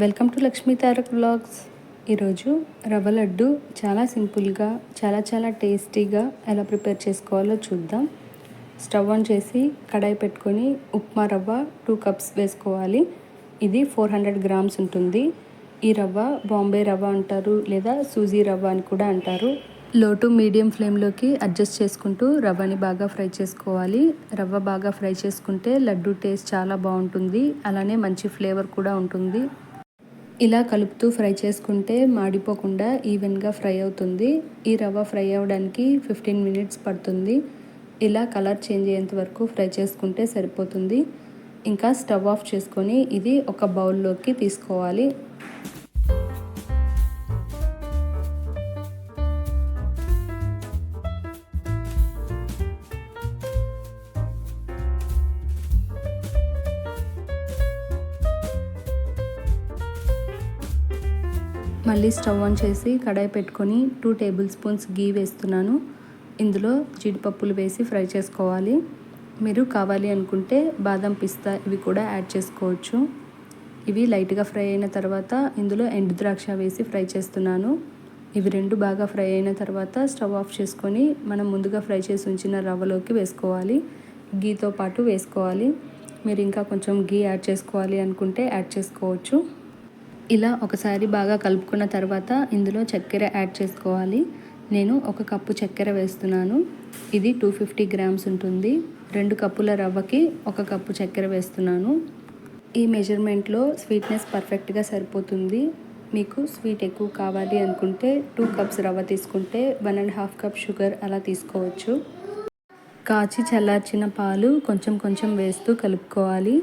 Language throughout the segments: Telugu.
Welcome to Lakshmi Tarak blogs ఈరోజు రవ్వ లడ్డు చాలా సింపుల్గా చాలా చాలా టేస్టీగా ఎలా ప్రిపేర్ చేసుకోవాలో చూద్దాం. స్టవ్ ఆన్ చేసి కడాయి పెట్టుకొని ఉప్మా రవ్వ టూ కప్స్ వేసుకోవాలి. ఇది ఫోర్ హండ్రెడ్ గ్రామ్స్ ఉంటుంది. ఈ రవ్వ బాంబే రవ్వ అంటారు లేదా సూజీ రవ్వ అని కూడా అంటారు. లో టు మీడియం ఫ్లేమ్లోకి అడ్జస్ట్ చేసుకుంటూ రవ్వని బాగా ఫ్రై చేసుకోవాలి. రవ్వ బాగా ఫ్రై చేసుకుంటే లడ్డు టేస్ట్ చాలా బాగుంటుంది. అలానే మంచి ఫ్లేవర్ కూడా ఉంటుంది. ఇలా కలుపుతూ ఫ్రై చేసుకుంటే మాడిపోకుండా ఈవెన్గా ఫ్రై అవుతుంది. ఈ రవ్వ ఫ్రై అవ్వడానికి ఫిఫ్టీన్ మినిట్స్ పడుతుంది. ఇలా కలర్ చేంజ్ అయ్యేంత వరకు ఫ్రై చేసుకుంటే సరిపోతుంది. ఇంకా స్టవ్ ఆఫ్ చేసుకొని ఇది ఒక బౌల్లోకి తీసుకోవాలి. మళ్ళీ స్టవ్ ఆన్ చేసి కడాయి పెట్టుకొని టూ టేబుల్ స్పూన్స్ గీ వేస్తున్నాను. ఇందులో జీడిపప్పులు వేసి ఫ్రై చేసుకోవాలి. మీరు కావాలి అనుకుంటే బాదం పిస్తా ఇవి కూడా యాడ్ చేసుకోవచ్చు. ఇవి లైట్గా ఫ్రై అయిన తర్వాత ఇందులో ఎండు ద్రాక్ష వేసి ఫ్రై చేస్తున్నాను. ఇవి రెండు బాగా ఫ్రై అయిన తర్వాత స్టవ్ ఆఫ్ చేసుకొని మనం ముందుగా ఫ్రై చేసి ఉంచిన రవ్వలోకి వేసుకోవాలి. గీతో పాటు వేసుకోవాలి. మీరు ఇంకా కొంచెం గీ యాడ్ చేసుకోవాలి అనుకుంటే యాడ్ చేసుకోవచ్చు. ఇలా ఒకసారి బాగా కలుపుకున్న తర్వాత ఇందులో చక్కెర యాడ్ చేసుకోవాలి. నేను ఒక కప్పు చక్కెర వేస్తున్నాను. ఇది టూ ఫిఫ్టీ గ్రామ్స్ ఉంటుంది. రెండు కప్పుల రవ్వకి ఒక కప్పు చక్కెర వేస్తున్నాను. ఈ మెజర్మెంట్లో స్వీట్నెస్ పర్ఫెక్ట్గా సరిపోతుంది. మీకు స్వీట్ ఎక్కువ కావాలి అనుకుంటే టూ కప్స్ రవ్వ తీసుకుంటే one and half cup sugar అలా తీసుకోవచ్చు. కాచి చల్లార్చిన పాలు కొంచెం కొంచెం వేస్తూ కలుపుకోవాలి.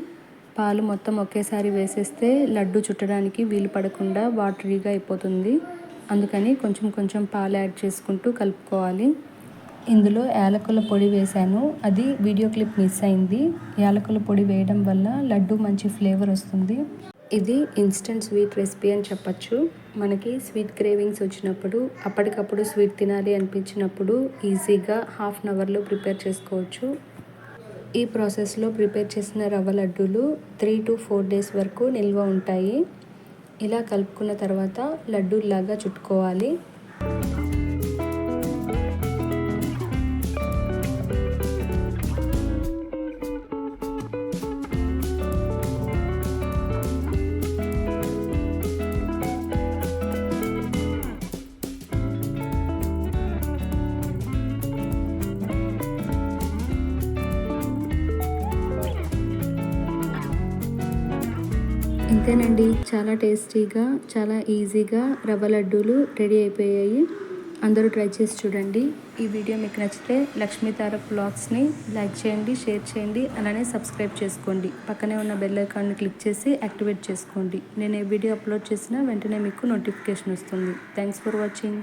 పాలు మొత్తం ఒకేసారి వేసేస్తే లడ్డు చుట్టడానికి వీలు పడకుండా వాటరీగా అయిపోతుంది. అందుకని కొంచెం కొంచెం పాలు యాడ్ చేసుకుంటూ కలుపుకోవాలి. ఇందులో యాలకుల పొడి వేశాను. అది వీడియో క్లిప్ మిస్ అయింది. యాలకుల పొడి వేయడం వల్ల లడ్డు మంచి ఫ్లేవర్ వస్తుంది. ఇది ఇన్స్టెంట్ స్వీట్ రెసిపీ అని చెప్పచ్చు. మనకి స్వీట్ క్రేవింగ్స్ వచ్చినప్పుడు అప్పటికప్పుడు స్వీట్ తినాలి అనిపించినప్పుడు ఈజీగా హాఫ్ అన్ అవర్లో ప్రిపేర్ చేసుకోవచ్చు. ఈ ప్రాసెస్లో ప్రిపేర్ చేసిన రవ్వ లడ్డూలు త్రీ టు ఫోర్ డేస్ వరకు నిల్వ ఉంటాయి. ఇలా కలుపుకున్న తర్వాత లడ్డూల్లాగా చుట్టుకోవాలి. ఇంతేనండి. చాలా టేస్టీగా చాలా ఈజీగా రవ్వ లడ్డూలు రెడీ అయిపోయాయి. అందరూ ట్రై చేసి చూడండి. ఈ వీడియో మీకు నచ్చితే లక్ష్మీ తారక్ బ్లాగ్స్ని లైక్ చేయండి షేర్ చేయండి అలానే సబ్స్క్రైబ్ చేసుకోండి. పక్కనే ఉన్న బెల్ ఐకాన్ని క్లిక్ చేసి యాక్టివేట్ చేసుకోండి. నేను ఏ వీడియో అప్లోడ్ చేసినా వెంటనే మీకు నోటిఫికేషన్ వస్తుంది. Thanks for watching.